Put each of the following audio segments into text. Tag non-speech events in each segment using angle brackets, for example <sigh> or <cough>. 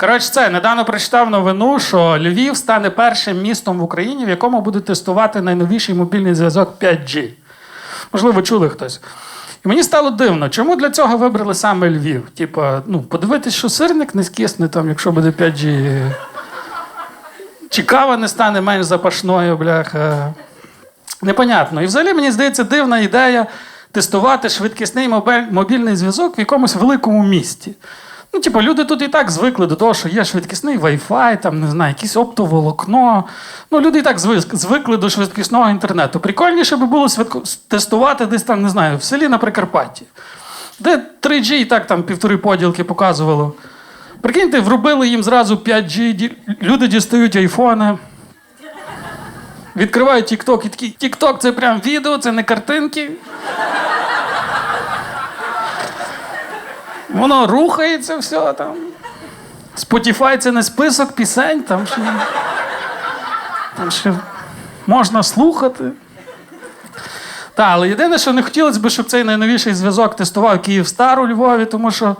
Коротше, це недавно прочитав новину, що Львів стане першим містом в Україні, в якому буде тестувати найновіший мобільний зв'язок 5G. Можливо, чули хтось. І мені стало дивно, чому для цього вибрали саме Львів? Типа, ну, подивитись, що сирник не скисне, там, якщо буде 5G. Чи кава не стане менш запашною, бляха. Непонятно. І взагалі, мені здається, дивна ідея тестувати швидкісний мобіль- мобільний зв'язок в якомусь великому місті. Ну, типу, люди тут і так звикли до того, що є швидкісний Wi-Fi, там, не знаю, якесь оптоволокно. Ну, люди і так звик- звикли до швидкісного інтернету. Прикольніше би було свідко- тестувати десь там, не знаю, в селі на Прикарпатті, де 3G і так там півтори поділки показувало. Прикиньте, врубили їм зразу 5G, люди дістають айфони. Відкривають TikTok і такі, TikTok це прям відео, це не картинки. Воно рухається все там. Spotify це не список пісень, там ще, там ще можна слухати. Так, але єдине, що не хотілося б, щоб цей найновіший зв'язок тестував Київстар у Львові, тому що,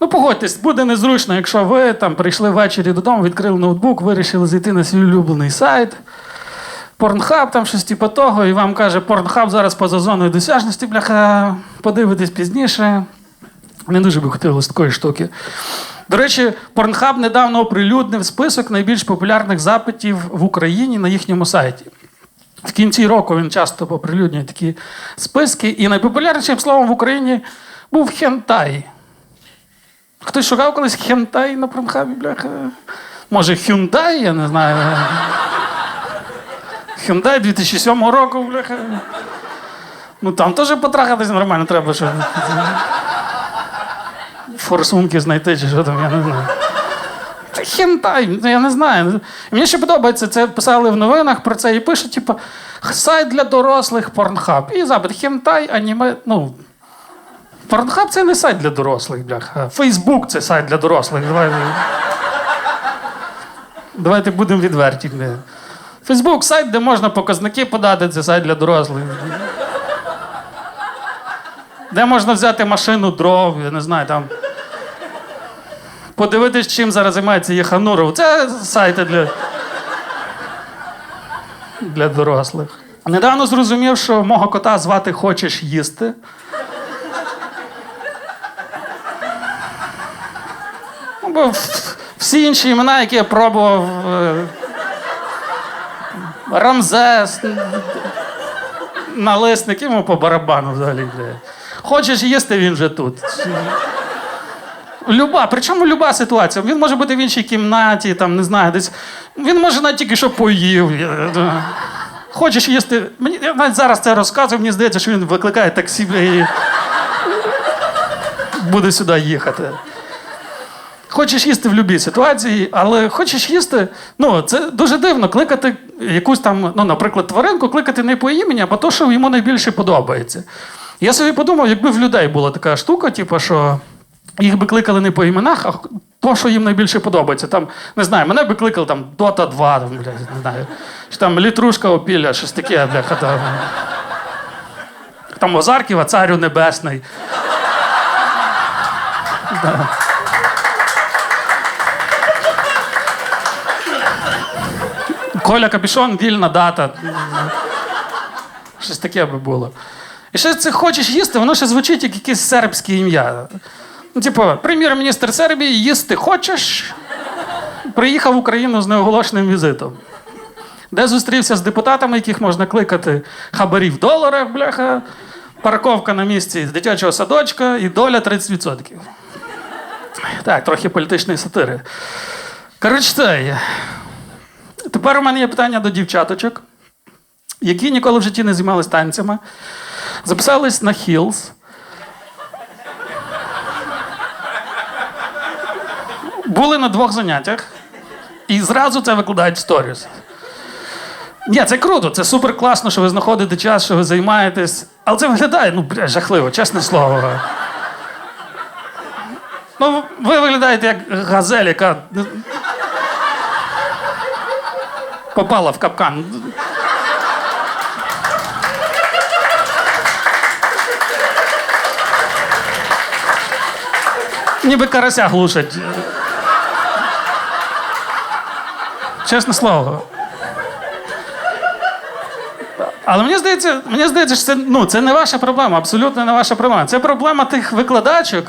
ну погодьтесь, буде незручно, якщо ви там прийшли ввечері додому, відкрили ноутбук, вирішили зайти на свій улюблений сайт. Порнхаб, там щось типу того, і вам каже, порнхаб зараз поза зоною досяжності, бляха, подивитись пізніше. Не дуже би хотілося такої штуки. До речі, Порнхаб недавно оприлюднив список найбільш популярних запитів в Україні на їхньому сайті. В кінці року він часто оприлюднює такі списки, і найпопулярнішим словом в Україні був хентай. Хтось шукав колись хентай на Порнхабі, бляха? Може, Hyundai, я не знаю. Hyundai 2007 року, бляха. Ну там теж потрахатись нормально треба, що форсунки знайти, чи що там, я не знаю. Це хентай, ну, я не знаю. Мені ще подобається, це писали в новинах про це і пишуть, типу, сайт для дорослих порнхаб. І запит хентай, аніме. Ну, порнхаб це не сайт для дорослих, бляха. Фейсбук це сайт для дорослих. Давай, давайте будемо відверті. Фейсбук сайт, де можна показники подати, це сайт для дорослих. Де можна взяти машину дров, я не знаю, там. Подивитись, чим зараз займається Єхануров. Це сайти для, для дорослих. Недавно зрозумів, що мого кота звати Хочеш їсти. Ну, Бо всі інші імена, які я пробував. е, Рамзес, налисник, йому по барабану взагалі. Хочеш їсти, він вже тут. Люба, причому люба ситуація. Він може бути в іншій кімнаті, там, не знаю, десь. Він може навіть тільки що поїв. Хочеш їсти. Мені я навіть зараз це розказую, мені здається, що він викликає таксі і буде сюди їхати. Хочеш їсти в будь-якій ситуації, але хочеш їсти, ну це дуже дивно кликати якусь там, ну, наприклад, тваринку, кликати не по імені, а по то, що йому найбільше подобається. Я собі подумав, якби в людей була така штука, типу, що їх би кликали не по іменах, а то, що їм найбільше подобається. Там, не знаю, мене би кликали там Дота 2, там, блядь, не знаю, чи там Літрушка Опіля, щось таке, бляха. Там, там Озарківа, царю небесний. Да. Коля Капішон, вільна дата. Щось таке би було. І ще це хочеш їсти, воно ще звучить як якесь сербське ім'я. Ну, типу, прем'єр-міністр Сербії, їсти хочеш? Приїхав в Україну з неоголошеним візитом. Де зустрівся з депутатами, яких можна кликати хабарі в доларах, бляха, парковка на місці дитячого садочка і доля 30%. Так, трохи політичної сатири. Коротше, це. Тепер у мене є питання до дівчаточок, які ніколи в житті не займалися танцями, записались на Hills. Були на двох заняттях і зразу це викладають в сторіс. Ні, це круто, це супер класно, що ви знаходите час, що ви займаєтесь. Але це виглядає, ну, бля, жахливо, чесне слово. Ну, ви виглядаєте як газель, яка попала в капкан. Ніби карася глушать. Чесне слово. Але мені здається, мені здається, що це, ну, це не ваша проблема, абсолютно не ваша проблема. Це проблема тих викладачок,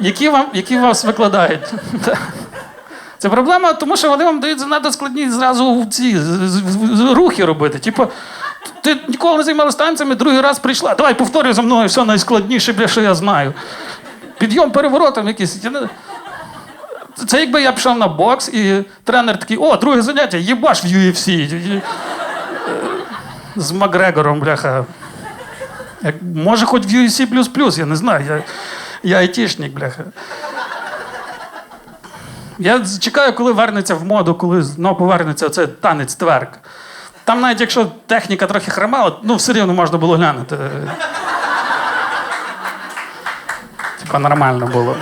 які, вам, які вас викладають. <laughs> Це проблема, тому що вони вам дають занадто складні зразу ці рухи робити. Типу, ти ніколи не займалася танцями, другий раз прийшла. Давай повторюй за мною все найскладніше, що я знаю. Підйом переворотом якийсь. Це якби я пішов на бокс, і тренер такий, о, друге заняття, їбаш в UFC. З Макгрегором, бляха. Може, хоч в UFC++, я не знаю. Я, я айтішник, бляха. Я чекаю, коли вернеться в моду, коли знову повернеться оцей танець тверк. Там навіть якщо техніка трохи хромала, ну все рівно можна було глянути. Типа нормально було.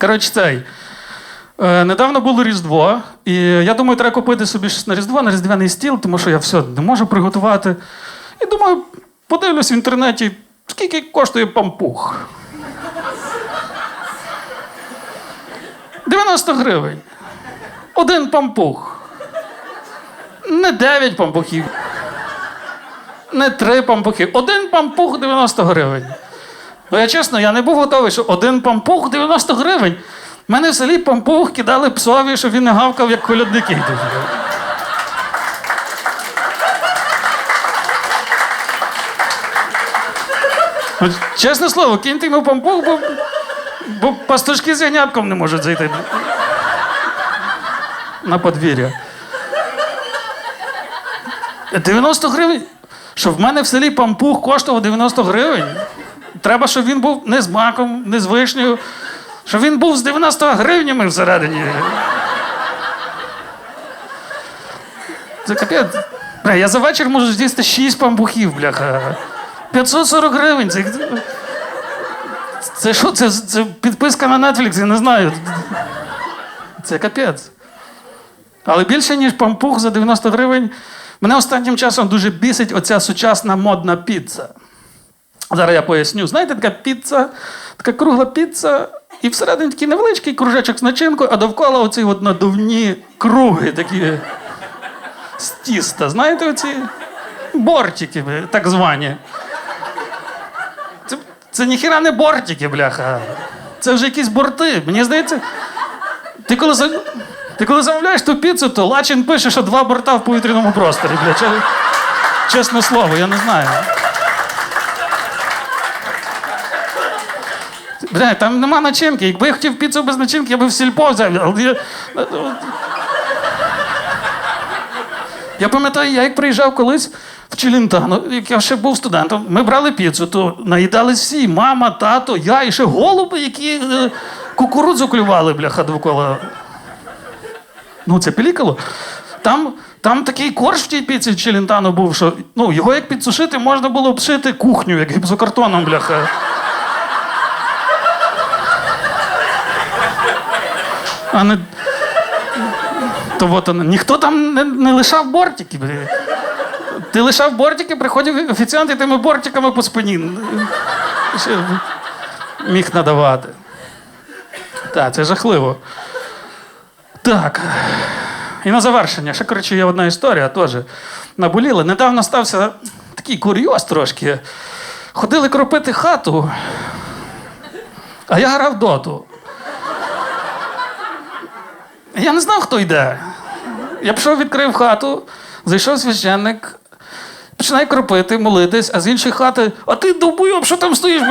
Коротше, цей. Е, недавно було Різдво, і я думаю, треба купити собі щось на Різдво, на різдвяний стіл, тому що я все не можу приготувати. І думаю, подивлюсь в інтернеті, скільки коштує пампух. 90 гривень. Один пампух. Не 9 пампухів. Не 3 пампухи. Один пампух 90 гривень. Ну, я чесно, я не був готовий, що один пампух 90 гривень. Мене в селі пампух кидали псові, щоб він не гавкав, як колядники. Чесне слово, киньте йому пампух, бо, бо пастушки з ягнятком не можуть зайти на подвір'я. 90 гривень? Що в мене в селі пампух коштував 90 гривень? Треба, щоб він був не з маком, не з вишнею, щоб він був з 90 гривнями всередині. Це капець. Я за вечір можу з'їсти 6 пампухів, бляха. 540 гривень. Це, це що? Це, це підписка на Netflix, я не знаю. Це капець. Але більше, ніж пампух за 90 гривень, мене останнім часом дуже бісить оця сучасна модна піца. Зараз я поясню. Знаєте, така піца, така кругла піца, і всередині такий невеличкий кружечок з начинкою, а довкола оці от надувні круги, такі з тіста. Знаєте, оці бортики, так звані. Це, це ніхіра не бортики, бляха. Це вже якісь борти. Мені здається, ти коли, ти коли замовляєш ту піцу, то Лачин пише, що два борта в повітряному просторі. Бля. Чесне слово, я не знаю. Бля, там нема начинки. Якби я хотів піцу без начинки, я би в сільпо взяв. Я- пам'ятаю, я як приїжджав колись в Челентано, як я ще був студентом, ми брали піцу, то наїдались всі: мама, тато, я і ще голуби, які е, кукурудзу клювали, бляха, довкола. Ну, це пілікало. Там, там такий корж в тій піці в Челентано був, що ну, його як підсушити, можна було обшити кухню, як гіпсокартоном, бляха. А не. То от воно. Ніхто там не, не лишав бортики. Ти лишав бортики, приходив офіціант і тими бортиками по спині. Міг надавати. Так, це жахливо. Так. І на завершення, ще, коротше, є одна історія теж. Наболіли. Недавно стався такий курйоз трошки. Ходили кропити хату, а я грав доту. Я не знав, хто йде. Я пішов, відкрив хату, зайшов священник, починає кропити, молитись, а з іншої хати, а ти довбойоб, що там стоїш?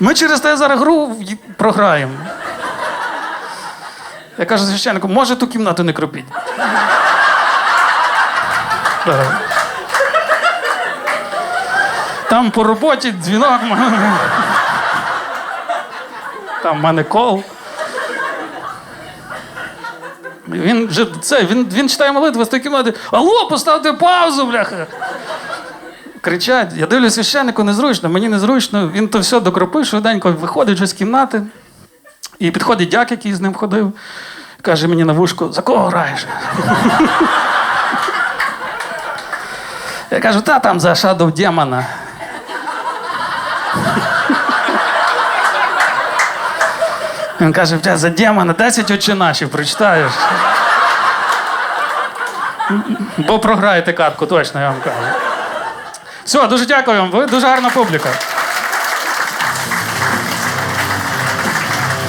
Ми через те зараз гру програємо. Я кажу священнику, може ту кімнату не кропіть. Там по роботі дзвінок. Там в мене кол. Він це, він, він читає молитву з тої кімнати. Алло, поставте паузу, бляха. Кричать, я дивлюсь священнику незручно, мені незручно. Він то все докропив, швиденько виходить вже з кімнати. І підходить дяк, який з ним ходив, каже мені на вушку, за кого граєш? Я кажу, та там за Shadow Демона. Він каже, бля, за демона 10 очі наші прочитаєш. Бо програєте катку, точно, я вам кажу. Все, дуже дякую вам. Ви дуже гарна публіка.